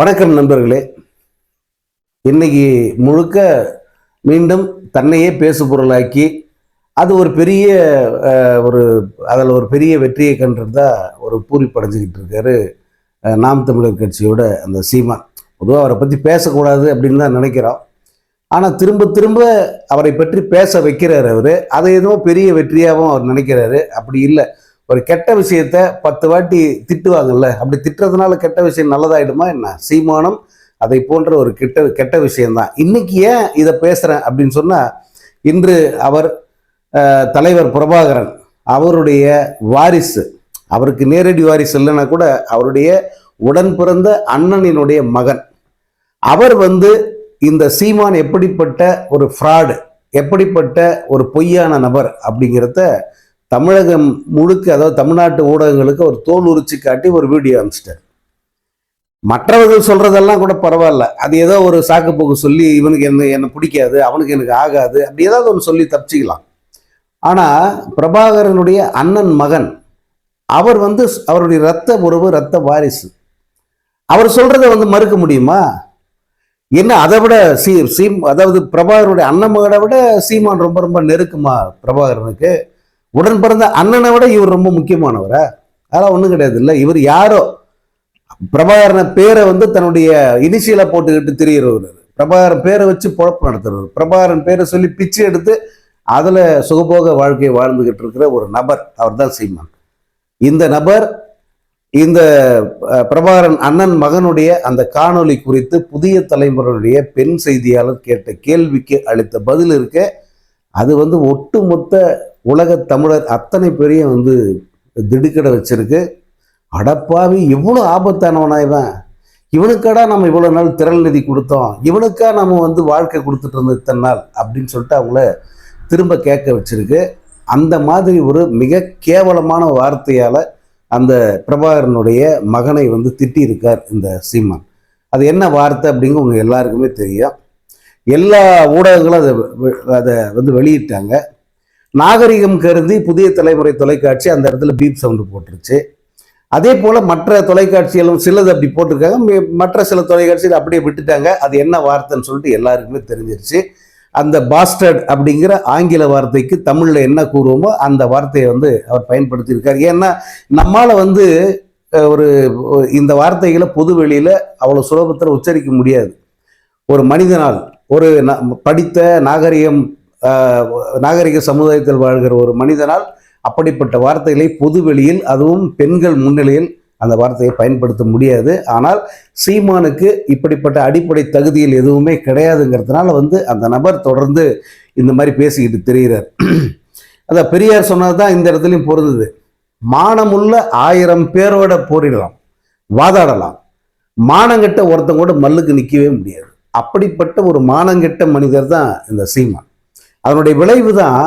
வணக்கம் நண்பர்களே. இன்னைக்கு முழுக்க மீண்டும் தன்னையே பேசு பொருளாக்கி அது ஒரு பெரிய ஒரு அதில் ஒரு பெரிய வெற்றியை கண்டிருந்தா ஒரு பூரிப்படைஞ்சிக்கிட்டு இருக்காரு நாம் தமிழர் கட்சியோட அந்த சீமா. பொதுவாக அவரை பற்றி பேசக்கூடாது அப்படின்னு தான் நினைக்கிறோம். ஆனால் திரும்ப திரும்ப அவரை பற்றி பேச வைக்கிறார் அவர். அதை ஏதோ பெரிய வெற்றியாகவும் அவர் நினைக்கிறாரு. அப்படி இல்லை. ஒரு கெட்ட விஷயத்த பத்து வாட்டி திட்டுவாங்கல்ல அப்படி திட்டுறதுனால கெட்ட விஷயம் நல்லதாயிடுமா என்ன? சீமானம் அதை போன்ற ஒரு கெட்ட கெட்ட விஷயம்தான். இன்னைக்கு ஏன் இதை பேசுகிறேன் அப்படின்னு சொன்னால் இன்று அவர் தலைவர் பிரபாகரன் அவருடைய வாரிசு அவருக்கு நேரடி வாரிசு இல்லைன்னா கூட அவருடைய உடன் பிறந்த அண்ணனினுடைய மகன். அவர் வந்து இந்த சீமான் எப்படிப்பட்ட ஒரு ஃப்ராடு எப்படிப்பட்ட ஒரு பொய்யான நபர் அப்படிங்கிறத தமிழகம் முழுக்க அதாவது தமிழ்நாட்டு ஊடகங்களுக்கு ஒரு தோல் உரிச்சு காட்டி ஒரு வீடியோ அனுப்பிச்சிட்டார். மற்றவர்கள் சொல்றதெல்லாம் கூட பரவாயில்ல. அது ஏதோ ஒரு சாக்குப்போக்கு சொல்லி இவனுக்கு என்ன என்ன பிடிக்காது அவனுக்கு எனக்கு ஆகாது அப்படி ஏதாவது ஒன்று சொல்லி தப்பிச்சிக்கலாம். ஆனால் பிரபாகரனுடைய அண்ணன் மகன் அவர் வந்து அவருடைய ரத்த உறவு ரத்த வாரிசு. அவர் சொல்றதை வந்து மறுக்க முடியுமா? என்ன அதை விட சீ சீம் அதாவது பிரபாகரனுடைய அண்ணன் மகனை விட சீமான் ரொம்ப ரொம்ப நெருக்கமா பிரபாகரனுக்கு? உடன் பிறந்த அண்ணனை விட இவர் ரொம்ப முக்கியமானவரா? அதெல்லாம் ஒன்றும் கிடையாது இல்லை இவர் யாரோ? பிரபாகரன பேரை வந்து தன்னுடைய இனிஷியலை போட்டுக்கிட்டு திரியிறவர். பிரபாகரன் பேரை வச்சு பொழப்பு நடத்துறவர். பிரபாகரன் பேரை சொல்லி பிச்சை எடுத்து அதில் சுகபோக வாழ்க்கையை வாழ்ந்துகிட்டு இருக்கிற ஒரு நபர். அவர் தான் சீமான். இந்த நபர் இந்த பிரபாகரன் அண்ணன் மகனுடைய அந்த காணொளி குறித்து புதிய தலைமுறையுடைய பெண் செய்தியாளர் கேட்ட கேள்விக்கு அளித்த பதில் இருக்க. அது வந்து ஒட்டுமொத்த உலக தமிழர் அத்தனை பேரையும் வந்து திடுக்கடை வச்சிருக்கு. அடப்பாவி இவ்வளோ ஆபத்தானவனா இவன்? இவனுக்காடா நம்ம இவ்வளோ நாள் திரள் நிதி கொடுத்தோம்? இவனுக்கா நம்ம வந்து வாழ்க்கை கொடுத்துட்டு இருந்தோம் இத்தனை நாள்? அப்படின்னு சொல்லிட்டு அவங்கள திரும்ப கேட்க வச்சிருக்கு. அந்த மாதிரி ஒரு மிக கேவலமான வார்த்தையால் அந்த பிரபாகரனுடைய மகனை வந்து திட்டியிருக்கார் இந்த சீமான். அது என்ன வார்த்தை அப்படிங்க உங்க எல்லாருக்குமே தெரியும். எல்லா ஊடகங்களும் அதை அதை வந்து வெளியிட்டாங்க. நாகரிகம் கருதி புதிய தலைமுறை தொலைக்காட்சி அந்த இடத்துல பீப் சவுண்டு போட்டுருச்சு. அதே போல் மற்ற தொலைக்காட்சிகளும் சிலது அப்படி போட்டிருக்காங்க. மற்ற சில தொலைக்காட்சிகள் அப்படியே விட்டுட்டாங்க. அது என்ன வார்த்தைன்னு சொல்லிட்டு எல்லாருக்குமே தெரிஞ்சிருச்சு. அந்த பாஸ்டர்ட் அப்படிங்கிற ஆங்கில வார்த்தைக்கு தமிழில் என்ன கூறுவோமோ அந்த வார்த்தையை வந்து அவர் பயன்படுத்தியிருக்கார். ஏன்னா நம்மால் வந்து ஒரு இந்த வார்த்தைகளை பொது வெளியில் அவ்வளோ சுலபத்தில் உச்சரிக்க முடியாது. ஒரு மனிதனால் ஒரு ந- படித்த நாகரிகம் நாகரிக சமுதாயத்தில் வாழ்கிற ஒரு மனிதனால் அப்படிப்பட்ட வார்த்தைகளை பொது வெளியில் அதுவும் பெண்கள் முன்னிலையில் அந்த வார்த்தையை பயன்படுத்த முடியாது. ஆனால் சீமானுக்கு இப்படிப்பட்ட அடிப்படை தகுதியில் எதுவுமே கிடையாதுங்கிறதுனால வந்து அந்த நபர் தொடர்ந்து இந்த மாதிரி பேசிக்கிட்டு தெரிகிறார். அதான் பெரியார் சொன்னது தான் இந்த இடத்துலையும் பொருந்தது. மானமுள்ள ஆயிரம் பேரோட போரிடலாம் வாதாடலாம். மானங்கெட்ட ஒருத்தன் கூட மல்லுக்கு நிற்கவே முடியாது. அப்படிப்பட்ட ஒரு மானங்கெட்ட மனிதர் தான் இந்த சீமான். அதனுடைய விளைவு தான்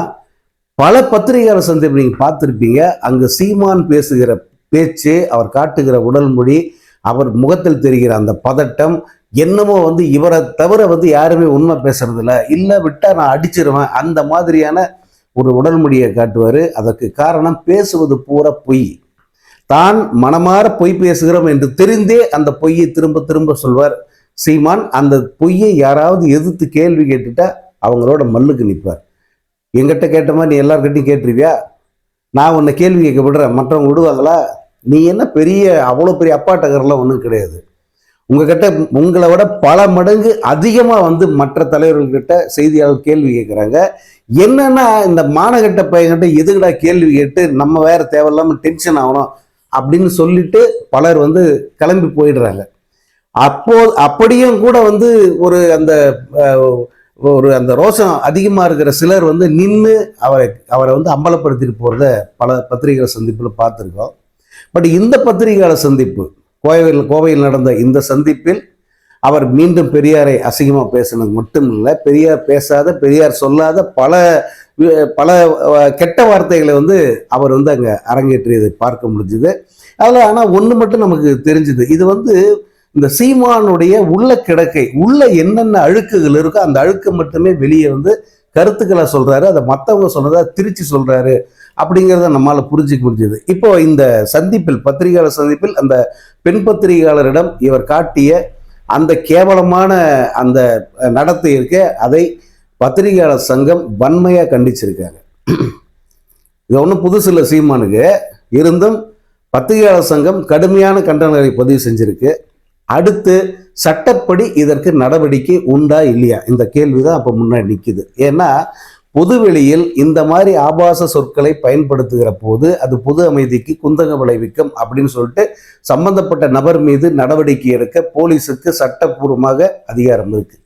பல பத்திரிகையாளர் சந்திப்பு நீங்கள் பார்த்துருப்பீங்க. அங்கே சீமான் பேசுகிற பேச்சு அவர் காட்டுகிற உடல் மொழி அவர் முகத்தில் தெரிகிற அந்த பதட்டம் என்னமோ வந்து இவரை தவிர வந்து யாருமே உண்மை பேசுறது இல்லை விட்டால் நான் அடிச்சிருவேன். அந்த மாதிரியான ஒரு உடல் மொழியை காட்டுவார். அதற்கு காரணம் பேசுவது பூரா பொய். தான் மனமாற பொய் பேசுகிறோம் என்று தெரிந்தே அந்த பொய்யை திரும்ப திரும்ப சொல்வார் சீமான். அந்த பொய்யை யாராவது எதிர்த்து கேள்வி கேட்டுட்டா அவங்களோட மல்லுக்கு நிற்பார் எங்கிட்ட கேட்ட மாதிரி நீ எல்லார்கிட்டையும் கேட்டுருவியா நான் உன்னை கேள்வி கேட்க விடுறேன் மற்றவங்க விடுவாங்களா? நீ என்ன பெரிய அவ்வளோ பெரிய அப்பாட்டகர்லாம் ஒன்றும் கிடையாது. உங்ககிட்ட உங்களை விட பல மடங்கு அதிகமாக வந்து மற்ற தலைவர்கள்கிட்ட செய்தியாளர் கேள்வி கேட்குறாங்க. என்னன்னா இந்த மானகட்ட பையன்கிட்ட எதுக்குடா கேள்வி கேட்டு நம்ம வேற தேவையில்லாமல் டென்ஷன் ஆகணும் அப்படின்னு சொல்லிட்டு பலர் வந்து கிளம்பி போயிடுறாங்க. அப்போ அப்படியும் கூட வந்து ஒரு அந்த ஒரு அந்த ரோஷம் அதிகமாக இருக்கிற சிலர் வந்து நின்று அவரை அவரை வந்து அம்பலப்படுத்திட்டு போகிறத பல பத்திரிகை சந்திப்பில் பார்த்துருக்கோம். பட் இந்த பத்திரிகையாளர் சந்திப்பு கோவையில் கோவையில் நடந்த இந்த சந்திப்பில் அவர் மீண்டும் பெரியாரை அசிங்கமாக பேசினது மட்டும் இல்லை பெரியார் பேசாத பெரியார் சொல்லாத பல பல கெட்ட வார்த்தைகளை வந்து அவர் வந்து அங்கே அரங்கேற்றியதை பார்க்க முடிஞ்சுது. அதில் ஆனால் ஒன்று மட்டும் நமக்கு தெரிஞ்சுது. இது வந்து இந்த சீமானுடைய உள்ள கிடக்கை உள்ள என்னென்ன அழுக்குகள் இருக்கோ அந்த அழுக்கு மட்டுமே வெளியே வந்து கருத்துக்களை சொல்றாரு. அதை மற்றவங்க சொன்னதா திருச்சி சொல்றாரு அப்படிங்கிறத நம்மளால் புரிஞ்சுக்க முடிஞ்சது. இப்போ இந்த சந்திப்பில் பத்திரிகையாளர் சந்திப்பில் அந்த பெண் பத்திரிகையாளரிடம் இவர் காட்டிய அந்த கேவலமான அந்த நடத்தை இருக்க அதை பத்திரிகையாளர் சங்கம் வன்மையாக கண்டிச்சிருக்காங்க. இது ஒன்றும் புதுசு இல்லை சீமானுக்கு. இருந்தும் பத்திரிகையாளர் சங்கம் கடுமையான கண்டனங்களை பதிவு செஞ்சிருக்கு. அடுத்து சட்டப்படி இதற்கு நடவடிக்கை உண்டா இல்லையா? இந்த கேள்வி தான் அப்போ முன்னாடி நிற்குது ஏன்னா பொதுவெளியில் இந்த மாதிரி ஆபாச சொற்களை பயன்படுத்துகிற போது அது பொது அமைதிக்கு குந்தக விளைவிக்கும் அப்படின்னு சொல்லிட்டு சம்பந்தப்பட்ட நபர் மீது நடவடிக்கை எடுக்க போலீஸுக்கு சட்டப்பூர்வமாக அதிகாரம் இருக்கு.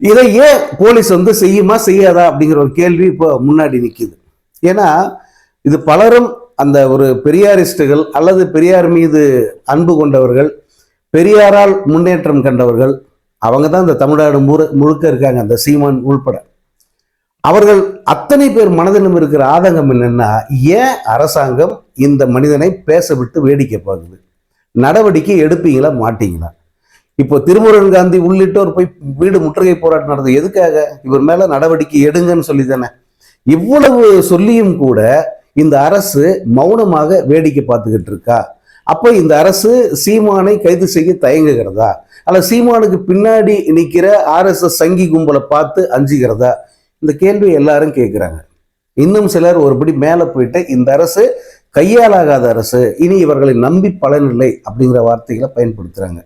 இதை ஏன் போலீஸ் வந்து செய்யுமா செய்யாதா அப்படிங்கிற ஒரு கேள்வி இப்போ முன்னாடி நிற்குது ஏன்னா இது பலரும் அந்த ஒரு பெரியாரிஸ்டுகள் அல்லது பெரியார் மீது அன்பு கொண்டவர்கள் பெரியாரால் முன்னேற்றம் கண்டவர்கள் அவங்க தான் இந்த தமிழ்நாடு முழு முழுக்க இருக்காங்க அந்த சீமான் உள்பட. அவர்கள் அத்தனை பேர் மனதிலும் இருக்கிற ஆதங்கம் என்னன்னா ஏன் அரசாங்கம் இந்த மனிதனை பேச விட்டு வேடிக்கை பார்க்குது? நடவடிக்கை எடுப்பீங்களா மாட்டீங்களா? இப்போ திருமுருகன் காந்தி உள்ளிட்டோர் போய் வீடு முற்றுகை போராட்டம் நடந்தது எதுக்காக? இவர் மேலே நடவடிக்கை எடுங்கன்னு சொல்லி தானே இவ்வளவு சொல்லியும் கூட இந்த அரசு மௌனமாக வேடிக்கை பார்த்துக்கிட்டு இருக்கா? அப்போ இந்த அரசு சீமானை கைது செய்ய தயங்குகிறதா? அல்ல சீமானுக்கு பின்னாடி நிற்கிற ஆர்எஸ்எஸ் சங்கி கும்பலை பார்த்து அஞ்சுகிறதா? இந்த கேள்வி எல்லாரும் கேட்குறாங்க. இன்னும் சிலர் ஒருபடி மேலே போயிட்டு இந்த அரசு கையாலாகாத அரசு இனி இவர்களை நம்பி பலனில்லை அப்படிங்கிற வார்த்தைகளை பயன்படுத்துகிறாங்க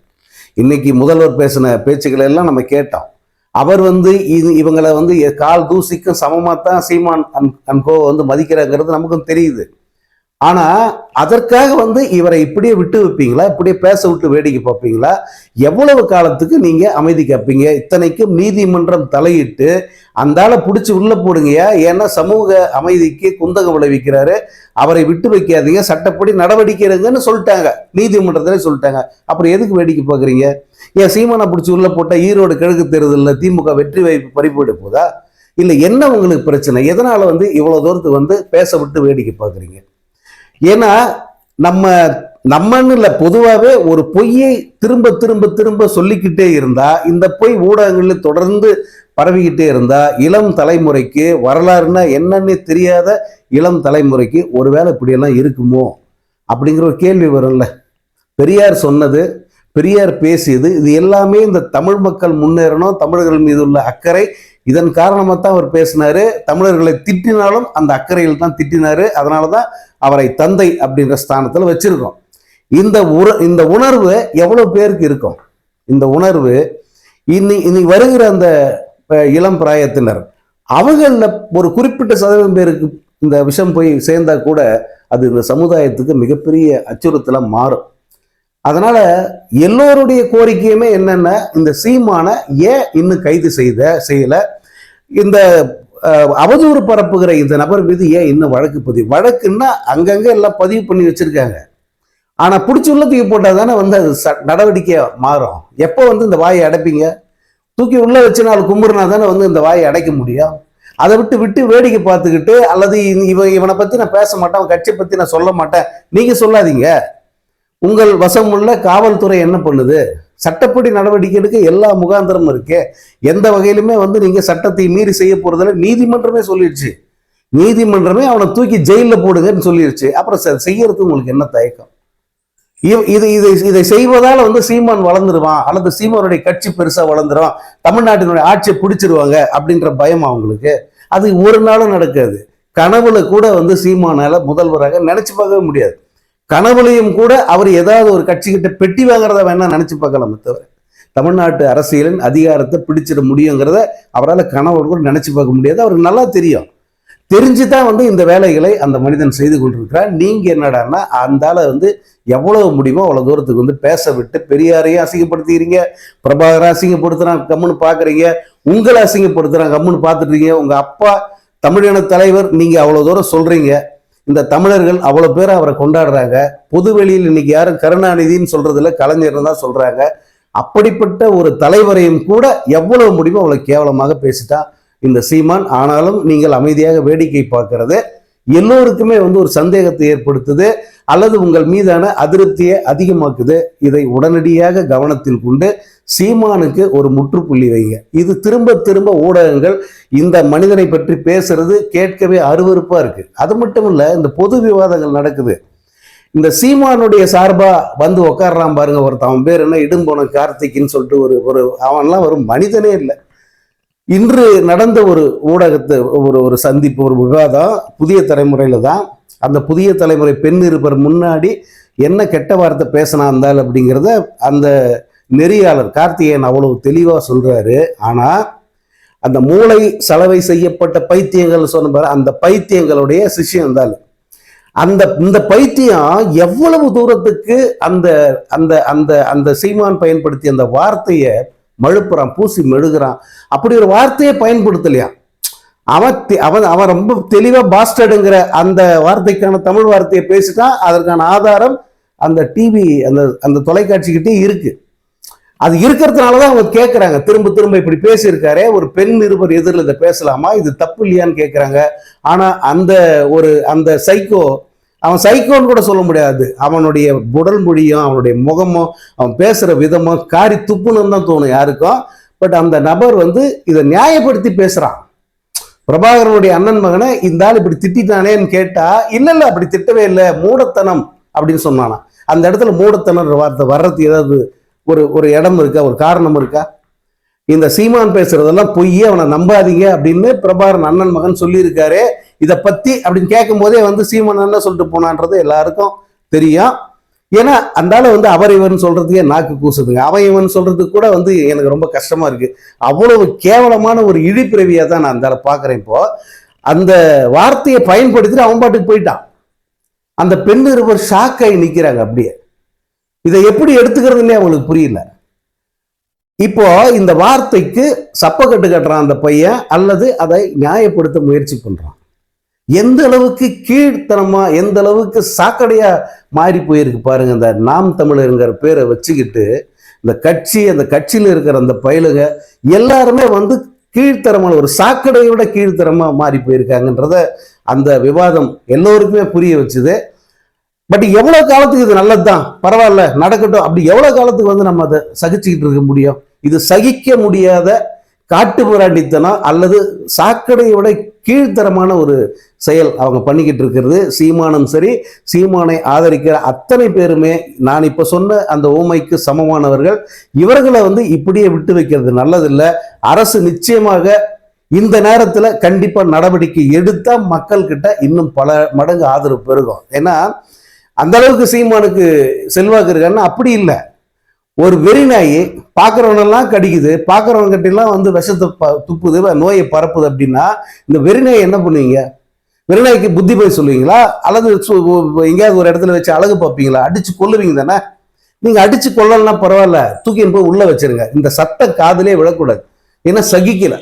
இன்னைக்கு முதல்வர் பேசின பேச்சுக்களை எல்லாம் நம்ம கேட்டோம். அவர் வந்து இது இவங்களை வந்து கால் தூசிக்கும் சமமாக தான் சீமான் அன் அன்கோ வந்து மதிக்கிறாங்கிறது நமக்கும் தெரியுது. ஆனா அதற்காக வந்து இவரை இப்படியே விட்டு வைப்பீங்களா? இப்படியே பேச விட்டு வேடிக்கை பார்ப்பீங்களா? எவ்வளவு காலத்துக்கு நீங்க அமைதி காப்பீங்க இத்தனைக்கும் நீதிமன்றம் தலையிட்டு அந்தால பிடிச்சி உள்ள போடுங்கயா ஏன்னா சமூக அமைதிக்கு குந்தகம் விளைவிக்கிறாரு. அவரை விட்டு வைக்காதீங்க. சட்டப்படி நடவடிக்கை எடுங்கன்னு சொல்லிட்டாங்க. நீதிமன்றத்திலே சொல்லிட்டாங்க. அப்புறம் எதுக்கு வேடிக்கை பார்க்குறீங்க? ஏன் சீமானை பிடிச்சி உள்ள போட்டா ஈரோடு கிழக்கு தேர்தலில் திமுக வெற்றி வாய்ப்பு பறிப்பு போதா? இல்லை என்ன உங்களுக்கு பிரச்சனை? எதனால வந்து இவ்வளவு தூரத்துக்கு வந்து பேச விட்டு வேடிக்கை பார்க்குறீங்க? ஏன்னா நம்ம நம்மன்னு இல்லை பொதுவாகவே ஒரு பொய்யை திரும்ப திரும்ப திரும்ப சொல்லிக்கிட்டே இருந்தா இந்த பொய் ஊடகங்களில் தொடர்ந்து பரவிக்கிட்டே இருந்தா இளம் தலைமுறைக்கு வரலாறுனா என்னன்னு தெரியாத இளம் தலைமுறைக்கு ஒருவேளை இப்படியெல்லாம் இருக்குமோ? அப்படிங்கிற ஒரு கேள்வி வரும்ல. பெரியார் சொன்னது பெரியார் பேசியது இது எல்லாமே இந்த தமிழ் மக்கள் முன்னேறணும் தமிழர்கள் மீது உள்ள அக்கறை. இதன் காரணமாக தான் அவர் பேசினாரு. தமிழர்களை திட்டினாலும் அந்த அக்கறையில் தான் திட்டினாரு. அதனால தான் அவரை தந்தை அப்படின்ற ஸ்தானத்தில் வச்சிருக்கோம். இந்த உற இந்த உணர்வு எவ்வளோ பேருக்கு இருக்கும்? இந்த உணர்வு இன்னி இன்னி வருகிற அந்த இளம் பிராயத்தினர் அவங்களில் ஒரு குறிப்பிட்ட சதவீதம் பேருக்கு இந்த விஷம் போய் சேர்ந்தா கூட அது இந்த சமுதாயத்துக்கு மிகப்பெரிய அச்சுறுத்தலாக மாறும். அதனால எல்லோருடைய கோரிக்கையுமே என்னென்ன? இந்த சீமானை ஏன் இன்னும் கைது செய்த செய்யலை? இந்த அவதூறு பரப்புகிற இந்த நபர் மீது ஏன் இன்னும் வழக்கு பதிவு? வழக்குன்னா அங்கங்கே எல்லாம் பதிவு பண்ணி வச்சிருக்காங்க. ஆனால் பிடிச்சி உள்ள தூக்கி போட்டால் தானே வந்து அது ச நடவடிக்கையாக மாறும். எப்போ வந்து இந்த வாயை அடைப்பீங்க? தூக்கி உள்ளே வச்சு நாள் கும்புறினா தானே வந்து இந்த வாயை அடைக்க முடியும். அதை விட்டு விட்டு வேடிக்கை பார்த்துக்கிட்டு அல்லது இவன் இவனை பற்றி நான் பேச மாட்டேன் அவன் கட்சியை பற்றி நான் சொல்ல மாட்டேன். நீங்கள் சொல்லாதீங்க. உங்கள் வசமுள்ள காவல்துறை என்ன பண்ணுது? சட்டப்படி நடவடிக்கை எடுக்க எல்லா முகாந்திரமும் இருக்கே. எந்த வகையிலுமே வந்து நீங்க சட்டத்தை மீறி செய்ய போறதில்ல. நீதிமன்றமே சொல்லிடுச்சு நீதிமன்றமே அவனை தூக்கி ஜெயிலில் போடுங்கன்னு சொல்லிடுச்சு அப்புறம் செய்யறதுக்கு உங்களுக்கு என்ன தயக்கம்? இது இதை இதை செய்வதால வந்து சீமான் வளர்ந்துருவான். அல்லது சீமானுடைய கட்சி பெருசா வளர்ந்துரும் தமிழ்நாட்டினுடைய ஆட்சியை பிடிச்சிருவாங்க அப்படின்ற பயம் அவங்களுக்கு. அது ஒரு நாளும் நடக்காது. கனவுல கூட வந்து சீமானால முதல்வராக நினைச்சு பார்க்கவே முடியாது. கனவுலையும் கூட அவர் ஏதாவது ஒரு கட்சிக்கிட்ட பெட்டி வாங்குறத வேணா நினைச்சு பார்க்கலாமே தவிர தமிழ்நாட்டு அரசியலின் அதிகாரத்தை பிடிச்சிட முடியுங்கிறத அவரால் கனவோடு கூட நினைச்சு பார்க்க முடியாது. அவருக்கு நல்லா தெரியும். தெரிஞ்சு தான் வந்து இந்த வேலைகளை அந்த மனிதன் செய்து கொண்டிருக்கிறார். நீங்கள் என்னடான்னா அந்தால வந்து எவ்வளவு முடியுமோ அவ்வளோ தூரத்துக்கு வந்து பேச விட்டு பெரியாரையும் அசிங்கப்படுத்திக்கிறீங்க பிரபாகரை அசிங்கப்படுத்துகிறான் கம்முன்னு பார்க்குறீங்க உங்களை அசிங்கப்படுத்துகிறான் கம்முன்னு பார்த்துட்டு இருக்கீங்க. அப்பா தமிழின தலைவர் நீங்கள் அவ்வளோ தூரம் சொல்கிறீங்க இந்த தமிழர்கள் அவ்வளோ பேர் அவரை கொண்டாடுறாங்க. பொதுவெளியில் இன்னைக்கு யாரும் கருணாநிதின்னு சொல்றதுல கலைஞர் தான் சொல்றாங்க. அப்படிப்பட்ட ஒரு தலைவரையும் கூட எவ்வளவு முடியுமோ அவ்வளோ கேவலமாக பேசிட்டா இந்த சீமான். ஆனாலும் நீங்கள் அமைதியாக வேடிக்கை பார்க்கறது. எல்லோருக்குமே வந்து ஒரு சந்தேகத்தை ஏற்படுத்துது. அல்லது உங்கள் மீதான அதிருப்தியை அதிகமாக்குது இதை உடனடியாக கவனத்தில் கொண்டு சீமானுக்கு ஒரு முற்றுப்புள்ளி வைங்க. இது திரும்ப திரும்ப ஊடகங்கள் இந்த மனிதனை பற்றி பேசுறது கேட்கவே அருவருப்பா இருக்கு. அது மட்டும் இல்ல இந்த பொது விவாதங்கள் நடக்குது. இந்த சீமானுடைய சார்பா வந்து உட்கார்றான் பாருங்க ஒருத்தன் அவன் பேர் என்ன? இடும்போன கார்த்திக்னு சொல்லிட்டு ஒரு ஒரு அவன்லாம் ஒரு மனிதனே இல்லை. இன்று நடந்த ஒரு ஊடகத்தை ஒரு ஒரு சந்திப்பு ஒரு விவாதம் புதிய தலைமுறையில தான் அந்த புதிய தலைமுறை பெண் இருப்பர் முன்னாடி என்ன கெட்ட வார்த்தை பேசினா இருந்தால் அப்படிங்கிறத அந்த நெறியாளர் கார்த்திகேயன் அவ்வளவு தெளிவாக சொல்றாரு. ஆனால் அந்த மூளை சலவை செய்யப்பட்ட பைத்தியங்கள் சொன்ன அந்த பைத்தியங்களுடைய சிஷ்யம் இருந்தால் அந்த இந்த பைத்தியம் எவ்வளவு தூரத்துக்கு அந்த அந்த அந்த அந்த சீமான் பயன்படுத்திய அந்த வார்த்தையை மழுப்புறான் பூசி மெழுகிறான் அப்படி ஒரு வார்த்தையை பயன்படுத்தலையா அவன் தெ- அவன் அவன் ரொம்ப தெளிவாக பாஸ்டர்டுங்கிற அந்த வார்த்தைக்கான தமிழ் வார்த்தையை பேசிட்டான் அதற்கான ஆதாரம் அந்த டிவி அந்த அந்த தொலைக்காட்சிக்கிட்டே இருக்கு. அது இருக்கிறதுனால தான் அவங்க கேட்குறாங்க திரும்ப திரும்ப இப்படி பேசியிருக்காரே ஒரு பெண் நிருபர் எதிரில் இதை பேசலாமா? இது தப்பு இல்லையான்னு கேட்குறாங்க ஆனால் அந்த ஒரு அந்த சைக்கோ அவன் சைக்கோன்னு கூட சொல்ல முடியாது. அவனுடைய உடல் மொழியும் அவனுடைய முகமும் அவன் பேசுகிற விதமும் காரி துப்புன்னு தான் தோணும் யாருக்கும். பட் அந்த நபர் வந்து இதை நியாயப்படுத்தி பேசுகிறான் பிரபாகரனுடைய அண்ணன் மகனை இந்த ஆள் இப்படி திட்டிட்டானேன்னு கேட்டா இல்ல இல்ல அப்படி திட்டவே இல்லை மூடத்தனம் அப்படின்னு சொன்னானா. அந்த இடத்துல மூடத்தனம் வார்த்தை வர்றது ஏதாவது ஒரு ஒரு இடம் இருக்கா? ஒரு காரணம் இருக்கா? இந்த சீமான் பேசுறதெல்லாம் பொய் அவனை நம்பாதீங்க அப்படின்னு பிரபாகரன் அண்ணன் மகன் சொல்லியிருக்காரு. இதை பத்தி அப்படின்னு கேட்கும் போதே வந்து சீமான் என்ன சொல்லிட்டு போனான்றது எல்லாருக்கும் தெரியும். ஏன்னா அந்தால வந்து அவர் இவன் சொல்றதுக்கே நாக்கு கூசுதுங்க. அவன் இவன் சொல்றதுக்கு கூட வந்து எனக்கு ரொம்ப கஷ்டமா இருக்கு. அவ்வளவு கேவலமான ஒரு இழிப்பிறவியா தான் நான் அந்தால பாக்குறேன் பார்க்குறேன் இப்போ. அந்த வார்த்தையை பயன்படுத்திட்டு அவன் பாட்டுக்கு போயிட்டான். அந்த பெண் இருவர் ஷாக்காகி நிற்கிறாங்க அப்படியே. இதை எப்படி எடுத்துக்கிறதுனே அவங்களுக்கு புரியல. இப்போ இந்த வார்த்தைக்கு சப்பக்கட்டு கட்டுறான் அந்த பையன் அல்லது அதை நியாயப்படுத்த முயற்சி பண்றான். எந்த அளவுக்கு கீழ்த்தனமா எந்த அளவுக்கு சாக்கடையா மாறி போயிருக்கு பாருங்க. இந்த நாம் தமிழருங்கிற பேரை வச்சுக்கிட்டு இந்த கட்சி அந்த கட்சியில் இருக்கிற அந்த பயலுங்க எல்லாருமே வந்து கீழ்த்தரமான ஒரு சாக்கடையை விட கீழ்த்தரமா மாறி போயிருக்காங்கன்றத அந்த விவாதம் எல்லோருக்குமே புரிய வச்சுது. பட் எவ்வளவு காலத்துக்கு இது நல்லதுதான்? பரவாயில்ல நடக்கட்டும். அப்படி எவ்வளவு காலத்துக்கு வந்து நம்ம அதை சகிச்சுக்கிட்டு இருக்க முடியும்? இது சகிக்க முடியாத காட்டு மிராண்டித்தனம் அல்லது சாக்கடையை விட கீழ்த்தரமான ஒரு செயல் அவங்க பண்ணிக்கிட்டு இருக்கிறது சீமானும் சரி சீமானை ஆதரிக்கிற அத்தனை பேருமே நான் இப்போ சொன்ன அந்த ஊமைக்கு சமமானவர்கள் இவர்களை வந்து இப்படியே விட்டு வைக்கிறது நல்லதில்லை. அரசு நிச்சயமாக இந்த நேரத்தில் கண்டிப்பாக நடவடிக்கை எடுத்தால் மக்கள்கிட்ட இன்னும் பல மடங்கு ஆதரவு பெருகும். ஏன்னா அந்த அளவுக்கு சீமானுக்கு செல்வாக்கு இருக்கான்னா அப்படி இல்லை. ஒரு வெறிநாய் பார்க்குறவனெல்லாம் கடிக்குது பார்க்குறவங்க கிட்டலாம் வந்து விஷத்தை ப- துப்புது நோயை பரப்புது அப்படின்னா இந்த வெறிநாய் என்ன பண்ணுவீங்க? விரலைக்கு புத்தி போய் சொல்லுவீங்களா? அழகு எங்கேயாவது ஒரு இடத்துல வச்சு அழகு பார்ப்பீங்களா? அடிச்சு கொல்லுவீங்க தானே? நீங்க அடிச்சு கொல்லலாம் பரவாயில்ல தூக்கின்னு போய் உள்ள வச்சிருங்க. இந்த சத்த காதலே விழக்கூடாது. ஏன்னா சகிக்கல.